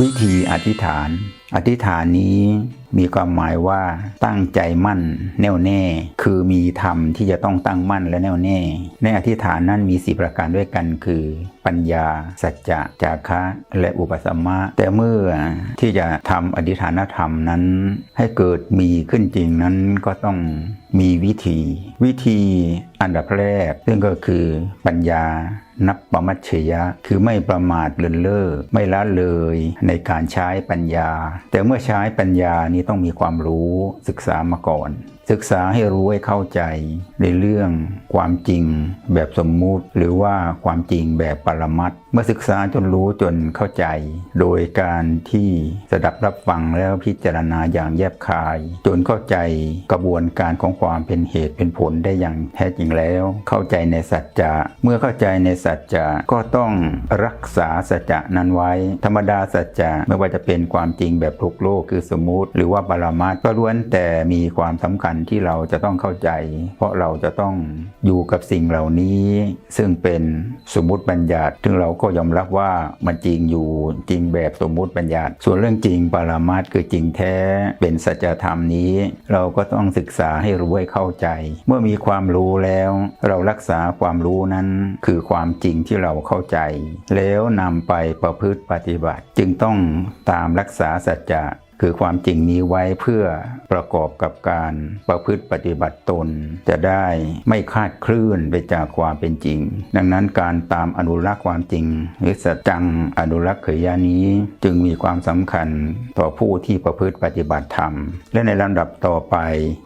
วิธีอธิษฐาน อธิษฐานนี้มีความหมายว่าตั้งใจมั่นแน่วแน่ คือมีธรรมที่จะต้องตั้งมั่นและแน่วแน่ ในอธิษฐานนั้นมีสีประการด้วยกันคือ ปัญญา สัจจะจาคะ และอุปสัมมะแต่เมื่อที่จะทำอธิษฐานธรรมนั้น ให้เกิดมีขึ้นจริงนั้นก็ต้องมีวิธี วิธีอันดับแรก ซึ่งก็คือปัญญานับประมัชเชยะ คือไม่ประมาทเลินเล่อไม่ละเลยในการใช้ปัญญาแต่เมื่อใช้ปัญญานี้ต้องมีความรู้ศึกษามาก่อน ศึกษาให้รู้ให้เข้าใจในเรื่องความจริงแบบสมมุติ หรือว่าความจริงแบบปรมัตถ์เมื่อศึกษาจนรู้จนเข้าใจ โดยการที่สดับรับฟังแล้วพิจารณาอย่างแยบคาย จนเข้าใจกระบวนการของความเป็นเหตุเป็นผลได้อย่างแท้จริงแล้ว เข้าใจในสัจจะเมื่อเข้าใจในสัจจะก็ต้องรักษาสัจจะนั้นไว้ ธรรมดาสัจจะไม่ว่าจะเป็นความจริงแบบโลกโลกคือสมมุติ หรือว่าปรมัตถ์ก็ล้วนแต่มีความสำคัญที่เราจะต้องเข้าใจ เพราะเราจะต้องอยู่กับสิ่งเหล่านี้ ซึ่งเป็นสมมติบัญญัติ ซึ่งเราก็ยอมรับว่ามันจริงอยู่จริงแบบสมมติบัญญัติ ส่วนเรื่องจริงปรมัตคือจริงแท้เป็นสัจธรรมนี้ เราก็ต้องศึกษาให้รู้ให้เข้าใจ เมื่อมีความรู้แล้ว เรารักษาความรู้นั้น คือความจริงที่เราเข้าใจ แล้วนำไปประพฤติปฏิบัติ จึงต้องตามรักษาสัจจะ คือความจริงนี้ไว้เพื่อประกอบกับการประพฤติปฏิบัติตน จะได้ไม่คลาดเคลื่อนไปจากความเป็นจริง ดังนั้นการตามอนุรักษ์ความจริงหรือสัจจังอนุรักษ์เขยานี้จึงมีความสำคัญต่อผู้ที่ประพฤติปฏิบัติธรรม และในลำดับต่อไป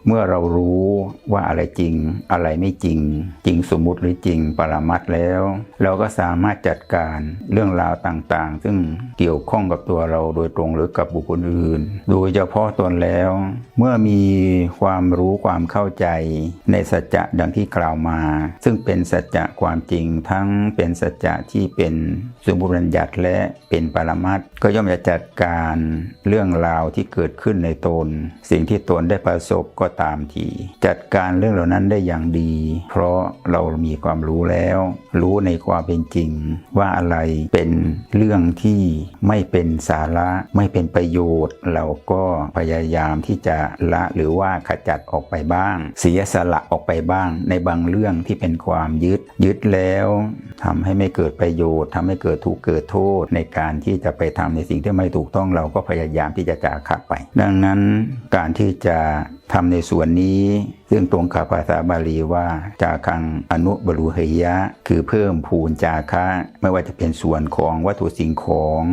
เมื่อเรารู้ว่าอะไรจริง อะไรไม่จริง จริงสมมุติหรือจริงปรมัตแล้ว เราก็สามารถจัดการเรื่องราวต่างๆ ซึ่งเกี่ยวข้องกับตัวเราโดยตรงหรือกับบุคคลอื่นโดยเฉพาะตนแล้ว เมื่อมีความรู้ความเข้าใจในสัจจะดังที่กล่าวมา ซึ่งเป็นสัจจะความจริงทั้งเป็นสัจจะที่เป็นสมบูรณ์ญัติและเป็นปรมัตก็ย่อมจะจัดการเรื่องราวที่เกิดขึ้นในตน สิ่งที่ตนได้ประสบก็ตามทีจัดการเรื่องเหล่านั้นได้อย่างดี เพราะเรามีความรู้แล้ว รู้ในความเป็นจริง ว่าอะไรเป็นเรื่องที่ไม่เป็นสาระไม่เป็นประโยชน์เราก็พยายามที่จะละหรือว่าขจัดออกไปบ้าง เสียสละออกไปบ้าง ในบางเรื่องที่เป็นความยึด ยึดแล้วทำให้ไม่เกิดประโยชน์ทำให้เกิดทุกข์เกิดโทษ ในการที่จะไปทำในสิ่งที่ไม่ถูกต้องเราก็พยายามที่จะจากขาดไป ดังนั้นการที่จะทำในส่วนนี้ซึ่งตรงกับภาษาบาลีว่าจาคังอนุบรุเหยะ คือเพิ่มพูนจาคะไม่ว่าจะเป็นส่วนของวัตถุสิ่งของ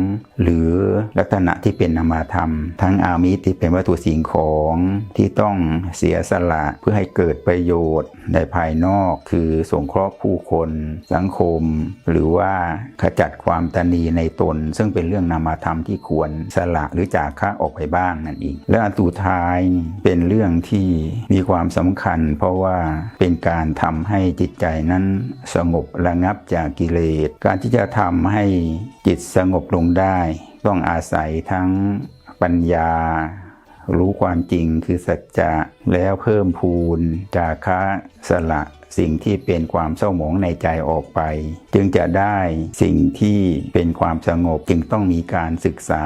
หรือลักษณะที่เป็นนามธรรม ทั้งอามิตที่เป็นวัตถุสิ่งของที่ต้องเสียสละเพื่อให้เกิดประโยชน์ในภายนอก คือสงเคราะห์ผู้คน สังคม หรือว่าขจัดความตนีในตน ซึ่งเป็นเรื่องนามธรรมที่ควรสละหรือจาคะออกไปบ้างนั่นเองและอันสุดท้ายเป็นเรื่องื่องที่มีความสำคัญ เพราะว่าเป็นการทำให้จิตใจนั้นสงบระงับจากกิเลส การที่จะทำให้จิตสงบลงได้ ต้องอาศัยทั้งปัญญา รู้ความจริงคือสัจจะแล้วเพิ่มพูนจาคะสละ สิ่งที่เป็นความเศร้าหมองในใจออกไป จึงจะได้สิ่งที่เป็นความสงบจึงต้องมีการศึกษา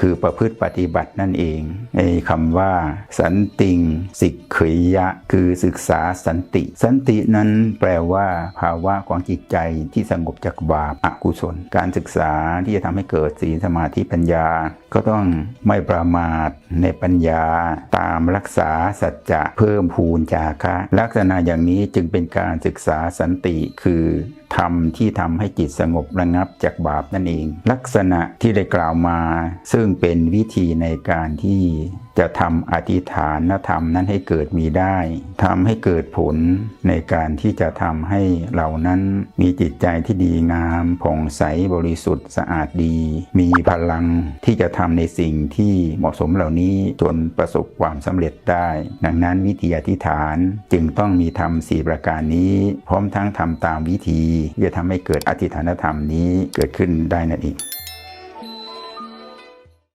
คือประพฤติปฏิบัตินั่นเองในคำว่า สันติงสิกขยยะ คือศึกษาสันติ สันตินั้นแปลว่าภาวะของจิตใจที่สงบจากบาปอกุศล การศึกษาที่จะทำให้เกิดศีลสมาธิปัญญา ก็ต้องไม่ประมาทในปัญญา ตามรักษาสัจจะเพิ่มพูนจาคะ ลักษณะอย่างนี้จึงเป็นการศึกษาสันติคือธรรมที่ทำให้จิตสงบระงับจากบาปนั่นเอง ลักษณะที่ได้กล่าวมา ซึ่งเป็นวิธีในการที่ จะทำอธิษฐานธรรมนั้นให้เกิดมีได้ทำให้เกิดผลในการที่จะทำให้เรานั้นมีจิตใจที่ดีงามผ่องใสบริสุทธิ์สะอาดดี มีพลังที่จะทำในสิ่งที่เหมาะสมเหล่านี้จนประสบความสำเร็จได้ ดังนั้นวิธีอธิษฐานจึงต้องมีธรรมสี่ประการนี้ พร้อมทั้งทำตามวิธีจะทำให้เกิดอธิษฐานธรรมนี้เกิดขึ้นได้นั่นเอง